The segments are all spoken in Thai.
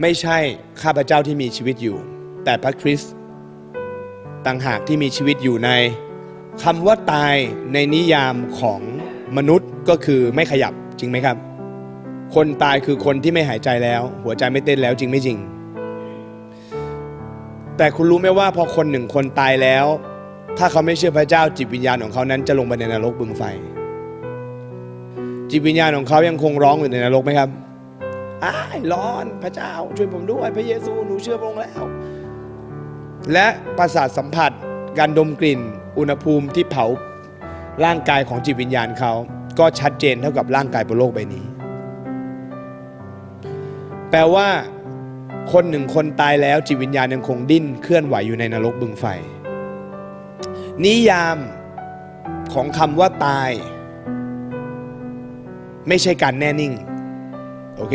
ไม่ใช่ข้าพเจ้าที่มีชีวิตอยู่ แต่พระคริสต์ต่างหากที่มีชีวิตอยู่ในคำว่าตายในนิยามของมนุษย์ก็คือไม่ขยับจริงไหมครับ คนตายคือคนที่ไม่หายใจแล้ว หัวใจไม่เต้นแล้วจริงไม่จริง แต่คุณรู้ไหมว่าพอคนหนึ่งคนตายแล้ว ถ้าเขาไม่เชื่อพระเจ้าจิตวิญญาณของเขานั้นจะลงไปในนรกบึงไฟ จิตวิญญาณของเขายังคงร้องอยู่ในนรกไหมครับ อ้ายร้อนพระเจ้า ช่วยผมด้วยพระเยซูหนูเชื่อพระองค์แล้ว และประสาทสัมผัสการดมกลิ่น อุณหภูมิที่เผาร่างกายของจิตวิญญาณเขา ก็ชัดเจนเท่ากับร่างกายบนโลกใบนี้ แปลว่า คนหนึ่งคนตายแล้วจิตวิญญาณยังคงดิ้นเคลื่อนไหวอยู่ในนรกบึงไฟ นิยามของคำว่าตาย ไม่ใช่การแน่นิ่ง โอเค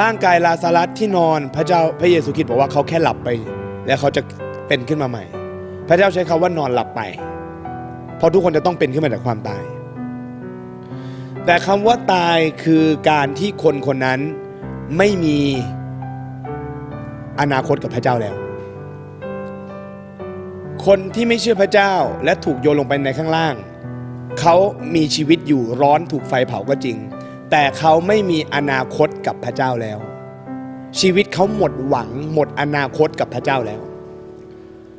ร่างกายลาซารัสที่นอนพระเจ้าพระเยซูคริสต์บอกว่าเขาแค่หลับไป แล้วเขาจะเป็นขึ้นมาใหม่ พระเจ้าใช้คาว่านอนหลับไป เพราะทุกคนจะต้องเป็นขึ้นมาจากความตาย แต่คำว่าตายคือการที่คนคนนั้นไม่มีอนาคตกับพระเจ้าแล้ว คนที่ไม่เชื่อพระเจ้าและถูกโยนลงไปในข้างล่าง เขามีชีวิตอยู่ร้อนถูกไฟเผาก็จริง แต่เขาไม่มีอนาคตกับพระเจ้าแล้ว ชีวิตเขาหมดหวังหมดอนาคตกับพระเจ้าแล้ว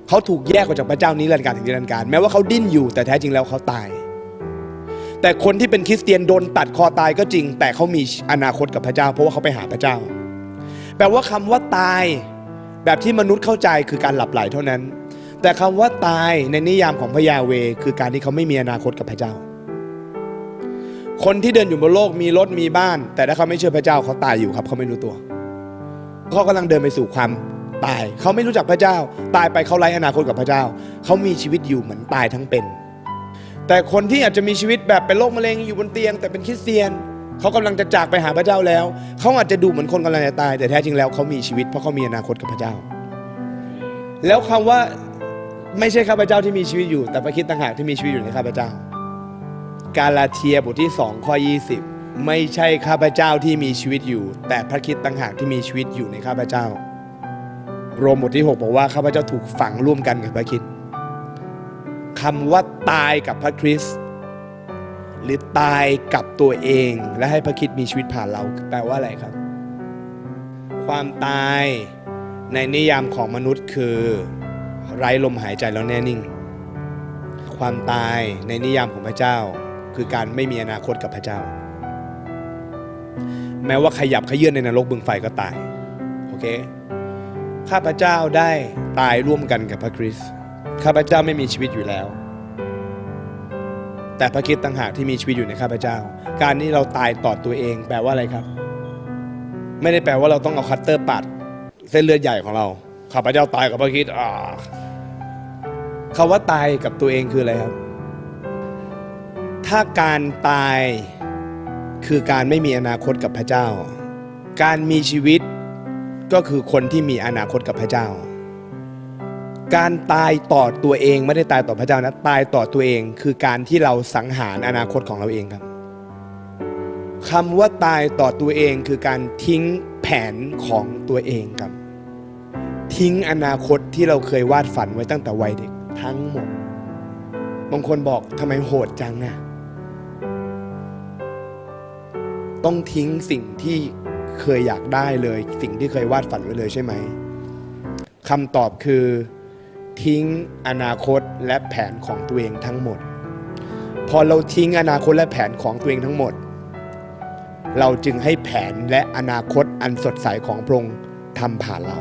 เขาถูกแยกออกจากพระเจ้านี้รันการถึงนิรันดร์การแม้ว่าเขาดิ้นอยู่แต่แท้จริงแล้วเขาตาย แต่คนที่เป็นคริสเตียนโดนตัดคอตายก็จริง แต่เขามีอนาคตกับพระเจ้า เพราะว่าเขาไปหาพระเจ้า แปลว่าคำว่าตายแบบที่มนุษย์เข้าใจคือการหลับไหลเท่านั้น แต่คำว่าตายในนิยามของพระยาเวคือการที่เขาไม่มีอนาคตกับพระเจ้า คนที่เดินอยู่บนโลกมีรถมีบ้าน แต่ถ้าเขาไม่เชื่อพระเจ้าเขาตายอยู่ครับ เขาไม่รู้ตัว เขากำลังเดินไปสู่ความตาย เขาไม่รู้จักพระเจ้า ตายไปเขาไร้อนาคตกับพระเจ้า เขามีชีวิตอยู่เหมือนตายทั้งเป็น แต่คนที่อาจจะมีชีวิตแบบเป็นโรคมะเร็งอยู่บนเตียง แต่เป็นคริสเตียน เขากำลังจะจากไปหาพระเจ้าแล้ว เขาอาจจะดูเหมือนคนกำลังจะตาย แต่แท้จริงแล้วเขามีชีวิตเพราะเขามีอนาคตกับพระเจ้า แล้วคำว่าไม่ใช่ข้าพเจ้าที่มีชีวิตอยู่ แต่พระคิดต่างหากที่มีชีวิตอยู่ในข้าพเจ้า กาลาเทียบทที่2ข้อ20 ไม่ใช่ข้าพเจ้าที่มีชีวิตอยู่ แต่พระคิดต่างหากที่มีชีวิตอยู่ในข้าพเจ้า โรมบทที่ 6 บอกว่าข้าพเจ้าถูกฝังร่วมกันกับพระคิดคำว่าตายกับพระคริสต์หรือตายกับตัวเอง และให้พระคิดมีชีวิตผ่านเราแปลว่าอะไรครับ ความตายในนิยามของมนุษย์คือไร้ลมหายใจแล้วแน่นิ่ง ความตายในนิยามของพระเจ้า คือการไม่มีอนาคตกับพระเจ้า แม้ว่าขยับขยื่นในนรกบึงไฟก็ตายโอเคข้าพเจ้าได้ตายร่วมกันกับพระคริสต์ข้าพเจ้าไม่มีชีวิตอยู่แล้ว แต่พระคริสต์ต่างหากที่มีชีวิตอยู่ในข้าพเจ้า การที่เราตายต่อตัวเอง แปลว่าอะไรครับ ไม่ได้แปลว่าเราต้องเอาคัตเตอร์ปัด เส้นเลือดใหญ่ของเราข้าพเจ้าตายกับพระคริสต์อ่าคำว่าตายกับตัวเองคืออะไรครับ ถ้าการตายคือการไม่มีอนาคตกับพระเจ้า การมีชีวิตก็คือคนที่มีอนาคตกับพระเจ้า การตายต่อตัวเองไม่ได้ตายต่อพระเจ้านะตายต่อตัวเองคือการที่เราสังหารอนาคตของเราเองครับคำว่าตายต่อตัวเองคือการทิ้งแผนของตัวเองครับ ทิ้งอนาคตที่เราเคยวาดฝันไว้ตั้งแต่วัยเด็กทั้งหมดบางคนบอกทำไมโหดจังอะ ต้องทิ้งสิ่งที่เคยอยากได้เลย สิ่งที่เคยวาดฝันไว้เลยใช่ไหมคำตอบคือทิ้งอนาคตและแผนของตัวเองทั้งหมด พอเราทิ้งอนาคตและแผนของตัวเองทั้งหมด เราจึงให้แผนและอนาคตอันสดใสของพระองค์ทำผ่านเรา